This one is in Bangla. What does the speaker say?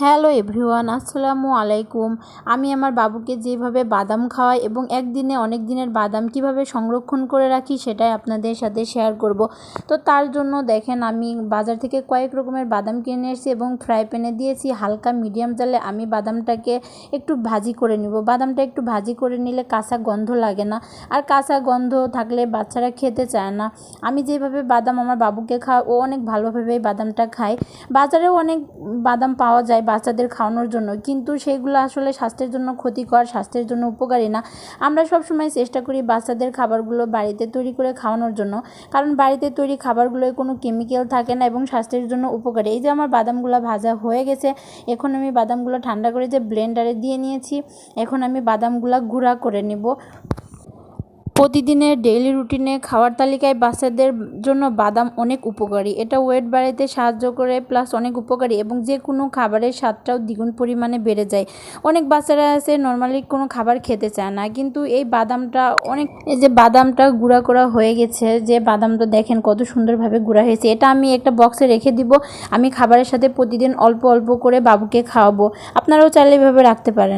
হ্যালো এভরিওয়ান, আসসালামু আলাইকুম। আমি আমার বাবুকে যেভাবে বাদাম খাওয়াই এবং একদিনে অনেক দিনের বাদাম কীভাবে সংরক্ষণ করে রাখি সেটাই আপনাদের সাথে শেয়ার করব। তো তার জন্য দেখেন, আমি বাজার থেকে কয়েক রকমের বাদাম কিনে এসেছি এবং ফ্রাই প্যানে দিয়েছি হালকা মিডিয়াম জালে। আমি বাদামটাকে একটু ভাজি করে নিব। বাদামটা একটু ভাজি করে নিলে কাঁচা গন্ধ লাগে না। আর কাঁচা গন্ধ থাকলে বাচ্চারা খেতে চায় না। আমি যেভাবে বাদাম আমার বাবুকে খাওয়া ও অনেক ভালোভাবেই বাদামটা খায়। বাজারেও অনেক বাদাম পাওয়া যায়। বাচ্চাদের খাওয়ানোর জন্য। কিন্তু সেগুলো আসলে স্বাস্থ্যের জন্য ক্ষতিকর, স্বাস্থ্যের জন্য উপকারী না। আমরা সবসময় চেষ্টা করি বাচ্চাদের খাবারগুলো বাড়িতে তৈরি করে খাওয়ানোর জন্য। কারণ বাড়িতে তৈরি খাবারগুলোয় কোনো কেমিক্যাল থাকে না এবং স্বাস্থ্যের জন্য উপকারী। এই যে আমার বাদামগুলো ভাজা হয়ে গেছে, এখন আমি বাদামগুলো ঠান্ডা করে যে ব্লেন্ডারে দিয়ে নিয়েছি, এখন আমি বাদামগুলো গুঁড়া করে নেব। প্রতিদিনের ডেইলি রুটিনে খাওয়ার তালিকায় বাচ্চাদের জন্য বাদাম অনেক উপকারী। এটা ওয়েট বাড়াইতে সাহায্য করে, প্লাস অনেক উপকারী এবং যে কোনো খাবারের স্বাদটাও দ্বিগুণ পরিমাণে বেড়ে যায়। অনেক বাচ্চারা আছে, নর্মালি কোনো খাবার খেতে চায় না, কিন্তু এই বাদামটা অনেক এই যে বাদামটা গুঁড়া করা হয়ে গেছে, যে বাদামটা দেখেন কত সুন্দরভাবে গুঁড়া হয়েছে, এটা আমি একটা বক্সে রেখে দিব, আমি খাবারের সাথে প্রতিদিন অল্প অল্প করে বাবুকে খাওয়াবো। আপনারাও চাইলে এভাবে রাখতে পারেন।